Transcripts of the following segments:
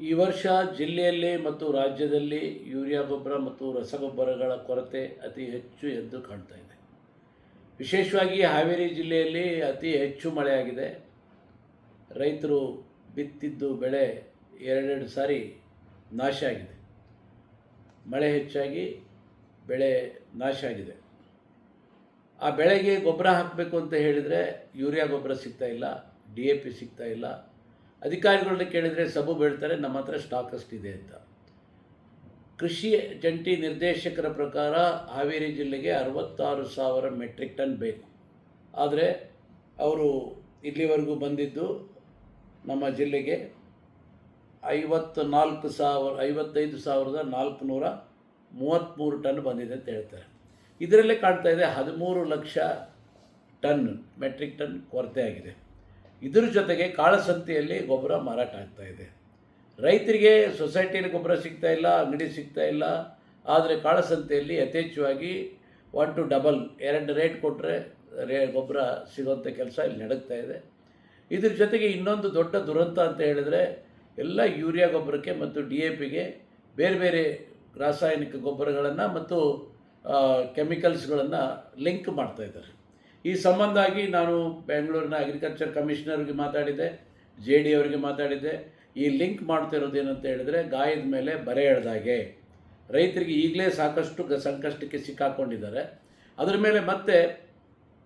ಈ ವರ್ಷ ಜಿಲ್ಲೆಯಲ್ಲಿ ಮತ್ತು ರಾಜ್ಯದಲ್ಲಿ ಯೂರಿಯಾ ಗೊಬ್ಬರ ಮತ್ತು ರಸಗೊಬ್ಬರಗಳ ಕೊರತೆ ಅತಿ ಹೆಚ್ಚು ಎದ್ದು ಕಾಣ್ತಾ ಇದೆ. ವಿಶೇಷವಾಗಿ ಹಾವೇರಿ ಜಿಲ್ಲೆಯಲ್ಲಿ ಅತಿ ಹೆಚ್ಚು ಮಳೆಯಾಗಿದೆ. ರೈತರು ಬಿತ್ತಿದ್ದು ಬೆಳೆ ಎರಡೆರಡು ಸಾರಿ ನಾಶ ಆಗಿದೆ. ಮಳೆ ಹೆಚ್ಚಾಗಿ ಬೆಳೆ ನಾಶ ಆಗಿದೆ. ಆ ಬೆಳೆಗೆ ಗೊಬ್ಬರ ಹಾಕಬೇಕು ಅಂತ ಹೇಳಿದರೆ ಯೂರಿಯಾ ಗೊಬ್ಬರ ಸಿಗ್ತಾ ಇಲ್ಲ, ಡಿ ಎ ಪಿ ಸಿಗ್ತಾ ಇಲ್ಲ ಅಧಿಕಾರಿಗಳನ್ನ ಕೇಳಿದರೆ ಸಬು ಬೀಳ್ತಾರೆ, ನಮ್ಮ ಹತ್ರ ಸ್ಟಾಕ್ ಅಷ್ಟಿದೆ ಅಂತ. ಕೃಷಿ ಜಂಟಿ ನಿರ್ದೇಶಕರ ಪ್ರಕಾರ ಹಾವೇರಿ ಜಿಲ್ಲೆಗೆ ಅರವತ್ತಾರು ಸಾವಿರ ಮೆಟ್ರಿಕ್ ಟನ್ ಬೇಕು. ಆದರೆ ಅವರು ಇಲ್ಲಿವರೆಗೂ ಬಂದಿದ್ದು ನಮ್ಮ ಜಿಲ್ಲೆಗೆ ಐವತ್ತು ನಾಲ್ಕು ಸಾವಿರ, ಐವತ್ತೈದು ಸಾವಿರದ ನಾಲ್ಕುನೂರ ಮೂವತ್ತ್ಮೂರು ಟನ್ ಬಂದಿದೆ ಅಂತ ಹೇಳ್ತಾರೆ. ಇದರಲ್ಲೇ ಕಾಣ್ತಾ ಇದೆ ಹದಿಮೂರು ಲಕ್ಷ ಟನ್ ಮೆಟ್ರಿಕ್ ಟನ್ ಕೊರತೆ ಆಗಿದೆ ಇದರ ಜೊತೆಗೆ ಕಾಳಸಂತೆಯಲ್ಲಿ ಗೊಬ್ಬರ ಮಾರಾಟ ಆಗ್ತಾ ಇದೆ. ರೈತರಿಗೆ ಸೊಸೈಟಿಯಲ್ಲಿ ಗೊಬ್ಬರ ಸಿಗ್ತಾ ಇಲ್ಲ, ಅಂಗಡಿ ಸಿಗ್ತಾ ಇಲ್ಲ, ಆದರೆ ಕಾಳಸಂತೆಯಲ್ಲಿ ಯಥೇಚ್ಛವಾಗಿ ಒನ್ ಟು ಡಬಲ್ ಎರಡು ರೇಟ್ ಕೊಟ್ಟರೆ ರೇ, ಗೊಬ್ಬರ ಸಿಗೋಂಥ ಕೆಲಸ ಇಲ್ಲಿ ನಡುಗ್ತಾ ಇದೆ. ಇದ್ರ ಜೊತೆಗೆ ಇನ್ನೊಂದು ದೊಡ್ಡ ದುರಂತ ಅಂತ ಹೇಳಿದರೆ ಎಲ್ಲ ಯೂರಿಯಾ ಗೊಬ್ಬರಕ್ಕೆ ಮತ್ತು ಡಿ ಎ ಪಿಗೆ ಬೇರೆ ಬೇರೆ ರಾಸಾಯನಿಕ ಗೊಬ್ಬರಗಳನ್ನು ಮತ್ತು ಕೆಮಿಕಲ್ಸ್ಗಳನ್ನು ಲಿಂಕ್ ಮಾಡ್ತಾ ಇದ್ದಾರೆ. ಈ ಸಂಬಂಧಾಗಿ ನಾನು ಬೆಂಗಳೂರಿನ ಅಗ್ರಿಕಲ್ಚರ್ ಕಮಿಷನರ್ಗೆ ಮಾತಾಡಿದ್ದೆ ಜೆ ಡಿ ಅವರಿಗೆ ಮಾತಾಡಿದ್ದೆ. ಈ ಲಿಂಕ್ ಮಾಡ್ತಿರೋದು ಏನಂತ ಹೇಳಿದರೆ, ಗಾಯದ ಮೇಲೆ ಬರೆ ಎಳೆದಾಗೆ. ರೈತರಿಗೆ ಈಗಲೇ ಸಾಕಷ್ಟು ಸಂಕಷ್ಟಕ್ಕೆ ಸಿಕ್ಕಾಕೊಂಡಿದ್ದಾರೆ. ಅದರ ಮೇಲೆ ಮತ್ತೆ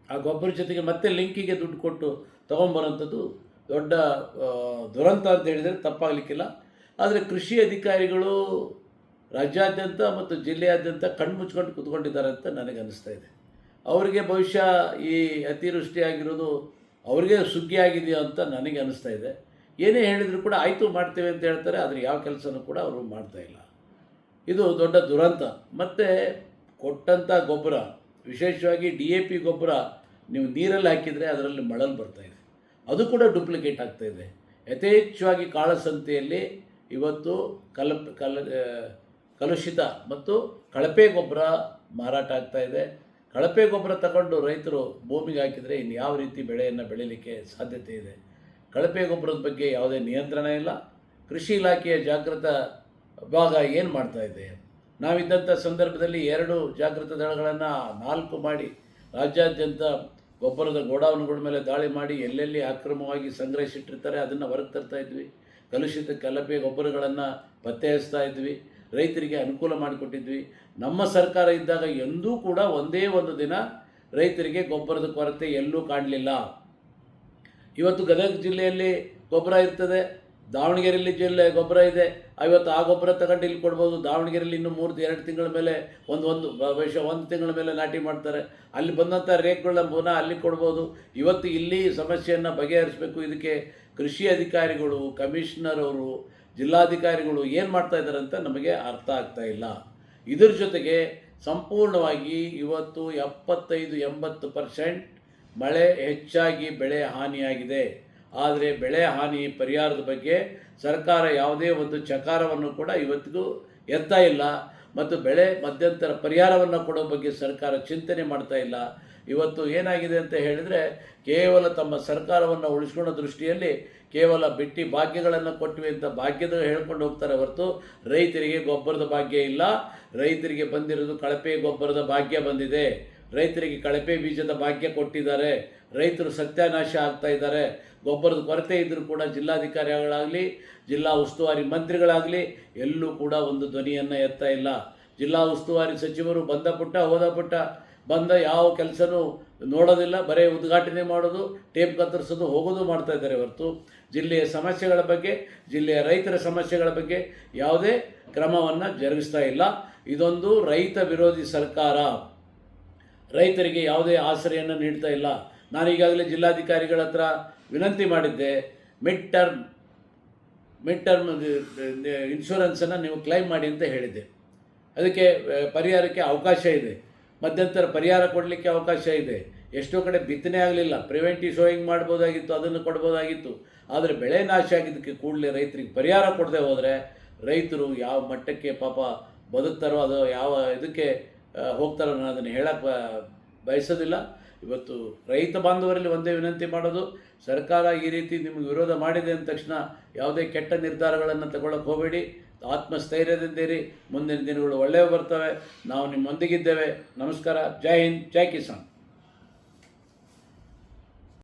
ಆ ಗೊಬ್ಬರ ಜೊತೆಗೆ ಮತ್ತೆ ಲಿಂಕಿಗೆ ದುಡ್ಡು ಕೊಟ್ಟು ತೊಗೊಂಬರೋಂಥದ್ದು ದೊಡ್ಡ ದುರಂತ ಅಂತ ಹೇಳಿದರೆ ತಪ್ಪಾಗಲಿಕ್ಕಿಲ್ಲ. ಆದರೆ ಕೃಷಿ ಅಧಿಕಾರಿಗಳು ರಾಜ್ಯಾದ್ಯಂತ ಮತ್ತು ಜಿಲ್ಲೆಯಾದ್ಯಂತ ಕಣ್ಣು ಮುಚ್ಕೊಂಡು ಕೂತ್ಕೊಂಡಿದ್ದಾರೆ ಅಂತ ನನಗೆ ಅನ್ನಿಸ್ತಾ ಇದೆ. ಅವರಿಗೆ ಬಹುಶಃ ಈ ಅತಿವೃಷ್ಟಿಯಾಗಿರೋದು ಅವ್ರಿಗೆ ಅವರಿಗೆ ಸುಗ್ಗಿ ಆಗಿದೆಯೋ ಅಂತ ನನಗೆ ಅನಿಸ್ತಾ ಇದೆ. ಏನೇ ಹೇಳಿದರೂ ಕೂಡ ಆಯಿತು ಮಾಡ್ತೇವೆ ಅಂತ ಹೇಳ್ತಾರೆ, ಆದರೆ ಯಾವ ಕೆಲಸನೂ ಕೂಡ ಅವರು ಮಾಡ್ತಾ ಇಲ್ಲ. ಇದು ದೊಡ್ಡ ದುರಂತ. ಮತ್ತು ಕೊಟ್ಟಂಥ ಗೊಬ್ಬರ, ವಿಶೇಷವಾಗಿ ಡಿ ಎ ಪಿ ಗೊಬ್ಬರ ನೀವು ನೀರಲ್ಲಿ ಹಾಕಿದರೆ ಅದರಲ್ಲಿ ಮಳಲು ಇದೆ. ಅದು ಕೂಡ ಡೂಪ್ಲಿಕೇಟ್ ಆಗ್ತಾ ಇದೆ. ಯಥೇಚ್ಛವಾಗಿ ಕಾಳಸಂತೆಯಲ್ಲಿ ಇವತ್ತು ಕಲ ಕಲ, ಕಲುಷಿತ ಮತ್ತು ಕಳಪೆ ಗೊಬ್ಬರ ಮಾರಾಟ ಆಗ್ತಾ ಇದೆ. ಕಳಪೆ ಗೊಬ್ಬರ ತಗೊಂಡು ರೈತರು ಭೂಮಿಗೆ ಹಾಕಿದರೆ ಇನ್ನು ಯಾವ ರೀತಿ ಬೆಳೆಯನ್ನು ಬೆಳೀಲಿಕ್ಕೆ ಸಾಧ್ಯತೆ ಇದೆ? ಕಳಪೆ ಗೊಬ್ಬರದ ಬಗ್ಗೆ ಯಾವುದೇ ನಿಯಂತ್ರಣ ಇಲ್ಲ. ಕೃಷಿ ಇಲಾಖೆಯ ಜಾಗೃತ ಭಾಗ ಏನು ಮಾಡ್ತಾ ಇದೆ? ನಾವಿದ್ದಂಥ ಸಂದರ್ಭದಲ್ಲಿ ಎರಡು ಜಾಗೃತ ದಳಗಳನ್ನು ನಾಲ್ಕು ಮಾಡಿ ರಾಜ್ಯಾದ್ಯಂತ ಗೊಬ್ಬರದ ಗೋಡೌನ್ಗಳ ಮೇಲೆ ದಾಳಿ ಮಾಡಿ ಎಲ್ಲೆಲ್ಲಿ ಅಕ್ರಮವಾಗಿ ಸಂಗ್ರಹಿಸಿಟ್ಟಿರ್ತಾರೆ ಅದನ್ನು ಹೊರಗೆ ತರ್ತಾ ಇದ್ವಿ. ಕಲುಷಿತ ಕಲಪೆ ಗೊಬ್ಬರಗಳನ್ನು ಪತ್ತೆ ಹಚ್ತಾ ಇದ್ವಿ. ರೈತರಿಗೆ ಅನುಕೂಲ ಮಾಡಿಕೊಟ್ಟಿದ್ವಿ. ನಮ್ಮ ಸರ್ಕಾರ ಇದ್ದಾಗ ಎಂದೂ ಕೂಡ ಒಂದೇ ಒಂದು ದಿನ ರೈತರಿಗೆ ಗೊಬ್ಬರದ ಕೊರತೆ ಎಲ್ಲೂ ಕಾಣಲಿಲ್ಲ. ಇವತ್ತು ಗದಗ ಜಿಲ್ಲೆಯಲ್ಲಿ ಗೊಬ್ಬರ ಇರ್ತದೆ, ದಾವಣಗೆರೆಯಲ್ಲಿ ಜಿಲ್ಲೆ ಗೊಬ್ಬರ ಇದೆ. ಇವತ್ತು ಆ ಗೊಬ್ಬರ ತಗೊಂಡು ಇಲ್ಲಿ ಕೊಡ್ಬೋದು. ದಾವಣಗೆರೆಯಲ್ಲಿ ಇನ್ನು ಮೂರು ಎರಡು ತಿಂಗಳ ಮೇಲೆ ಒಂದು ಒಂದು ಬಹುಶಃ ಒಂದು ತಿಂಗಳ ಮೇಲೆ ನಾಟಿ ಮಾಡ್ತಾರೆ. ಅಲ್ಲಿ ಬಂದಂಥ ರೇಖೆಗಳನ್ನ ಪುನಃ ಅಲ್ಲಿ ಕೊಡ್ಬೋದು. ಇವತ್ತು ಇಲ್ಲಿ ಸಮಸ್ಯೆಯನ್ನು ಬಗೆಹರಿಸಬೇಕು. ಇದಕ್ಕೆ ಕೃಷಿ ಅಧಿಕಾರಿಗಳು, ಕಮಿಷನರ್ ಅವರು ಜಿಲ್ಲಾಧಿಕಾರಿಗಳು ಏನು ಮಾಡ್ತಾ ಇದ್ದಾರೆ ಅಂತ ನಮಗೆ ಅರ್ಥ ಆಗ್ತಾ ಇಲ್ಲ. ಇದರ ಜೊತೆಗೆ ಸಂಪೂರ್ಣವಾಗಿ ಇವತ್ತು ಎಪ್ಪತ್ತೈದು, ಎಂಬತ್ತು ಪರ್ಸೆಂಟ್ ಮಳೆ ಹೆಚ್ಚಾಗಿ ಬೆಳೆ ಹಾನಿಯಾಗಿದೆ. ಆದರೆ ಬೆಳೆ ಹಾನಿ ಪರಿಹಾರದ ಬಗ್ಗೆ ಸರ್ಕಾರ ಯಾವುದೇ ಒಂದು ಚಕಾರವನ್ನು ಕೂಡ ಇವತ್ತಿಗೂ ಎತ್ತಾ ಇಲ್ಲ. ಮತ್ತು ಬೆಳೆ ಮಧ್ಯಂತರ ಪರಿಹಾರವನ್ನು ಕೊಡೋ ಬಗ್ಗೆ ಸರ್ಕಾರ ಚಿಂತನೆ ಮಾಡ್ತಾ ಇಲ್ಲ. ಇವತ್ತು ಏನಾಗಿದೆ ಅಂತ ಹೇಳಿದರೆ ಕೇವಲ ತಮ್ಮ ಸರ್ಕಾರವನ್ನು ಉಳಿಸ್ಕೊಳ್ಳೋ ದೃಷ್ಟಿಯಲ್ಲಿ ಕೇವಲ ಬಿಟ್ಟಿ ಭಾಗ್ಯಗಳನ್ನು ಕೊಟ್ಟಿವೆ ಅಂತ ಭಾಗ್ಯದ ಹೇಳ್ಕೊಂಡು ಹೋಗ್ತಾರೆ ಹೊರತು ರೈತರಿಗೆ ಗೊಬ್ಬರದ ಭಾಗ್ಯ ಇಲ್ಲ. ರೈತರಿಗೆ ಬಂದಿರೋದು ಕಳಪೆ ಗೊಬ್ಬರದ ಭಾಗ್ಯ ಬಂದಿದೆ. ರೈತರಿಗೆ ಕಳಪೆ ಬೀಜದ ಭಾಗ್ಯ ಕೊಟ್ಟಿದ್ದಾರೆ. ರೈತರು ಸತ್ಯಾನಾಶ ಆಗ್ತಾ ಇದ್ದಾರೆ. ಗೊಬ್ಬರದ ಕೊರತೆ ಇದ್ದರೂ ಕೂಡ ಜಿಲ್ಲಾಧಿಕಾರಿಗಳಾಗಲಿ, ಜಿಲ್ಲಾ ಉಸ್ತುವಾರಿ ಮಂತ್ರಿಗಳಾಗಲಿ, ಎಲ್ಲೂ ಕೂಡ ಒಂದು ಧ್ವನಿಯನ್ನು ಎತ್ತಾ ಇಲ್ಲ. ಜಿಲ್ಲಾ ಉಸ್ತುವಾರಿ ಸಚಿವರು ಬಂದ ಪುಟ್ಟ, ಹೋದ ಪುಟ್ಟ, ಬಂದ ಯಾವ ಕೆಲಸನೂ ನೋಡೋದಿಲ್ಲ, ಬರೀ ಉದ್ಘಾಟನೆ ಮಾಡೋದು, ಟೇಪ್ ಕತ್ತರಿಸೋದು, ಹೋಗೋದು ಮಾಡ್ತಾ ಇದ್ದಾರೆ ಹೊರತು. ಜಿಲ್ಲೆಯ ಸಮಸ್ಯೆಗಳ ಬಗ್ಗೆ, ಜಿಲ್ಲೆಯ ರೈತರ ಸಮಸ್ಯೆಗಳ ಬಗ್ಗೆ ಯಾವುದೇ ಕ್ರಮವನ್ನು ಜರುಗಿಸ್ತಾ ಇಲ್ಲ. ಇದೊಂದು ರೈತ ವಿರೋಧಿ ಸರ್ಕಾರ. ರೈತರಿಗೆ ಯಾವುದೇ ಆಸರೆಯನ್ನು ನೀಡ್ತಾ ಇಲ್ಲ. ನಾನು ಈಗಾಗಲೇ ಜಿಲ್ಲಾಧಿಕಾರಿಗಳ ಹತ್ರ ವಿನಂತಿ ಮಾಡಿದ್ದೆ ಮಿಡ್ ಟರ್ಮ್ ಮಿಡ್ ಟರ್ಮ್ ಇನ್ಶೂರೆನ್ಸನ್ನು ನೀವು ಕ್ಲೈಮ್ ಮಾಡಿ ಅಂತ ಹೇಳಿದ್ದೆ. ಅದಕ್ಕೆ ಪರಿಹಾರಕ್ಕೆ ಅವಕಾಶ ಇದೆ. ಮಧ್ಯಂತರ ಪರಿಹಾರ ಕೊಡಲಿಕ್ಕೆ ಅವಕಾಶ ಇದೆ. ಎಷ್ಟೋ ಕಡೆ ಬಿತ್ತನೆ ಆಗಲಿಲ್ಲ. ಪ್ರಿವೆಂಟಿವ್ ಶೋಯಿಂಗ್ ಮಾಡ್ಬೋದಾಗಿತ್ತು, ಅದನ್ನು ಕೊಡ್ಬೋದಾಗಿತ್ತು. ಆದರೆ ಬೆಳೆ ನಾಶ ಆಗಿದ್ದಕ್ಕೆ ಕೂಡಲೇ ರೈತರಿಗೆ ಪರಿಹಾರ ಕೊಡದೆ ಹೋದರೆ ರೈತರು ಯಾವ ಮಟ್ಟಕ್ಕೆ ಪಾಪ ಬದುಕ್ತಾರೋ, ಅದು ಯಾವ ಇದಕ್ಕೆ ಹೋಗ್ತಾರೋ ನಾನು ಅದನ್ನು ಹೇಳಕ್ಕೆ ಬಯಸೋದಿಲ್ಲ. ಇವತ್ತು ರೈತ ಬಾಂಧವರಲ್ಲಿ ಒಂದೇ ವಿನಂತಿ ಮಾಡೋದು, ಸರ್ಕಾರ ಈ ರೀತಿ ನಿಮಗೆ ವಿರೋಧ ಮಾಡಿದೆ ಅಂದ ತಕ್ಷಣ ಯಾವುದೇ ಕೆಟ್ಟ ನಿರ್ಧಾರಗಳನ್ನು ತಗೊಳ್ಳೋಕೆ ಹೋಗಬೇಡಿ. ಆತ್ಮಸ್ಥೈರ್ಯದಿಂದಿರಿ. ಮುಂದಿನ ದಿನಗಳು ಒಳ್ಳೆಯವು ಬರ್ತವೆ. ನಾವು ನಿಮ್ಮೊಂದಿಗಿದ್ದೇವೆ. ನಮಸ್ಕಾರ. ಜೈ ಹಿಂದ್. ಜೈ ಕಿಸಾನ್.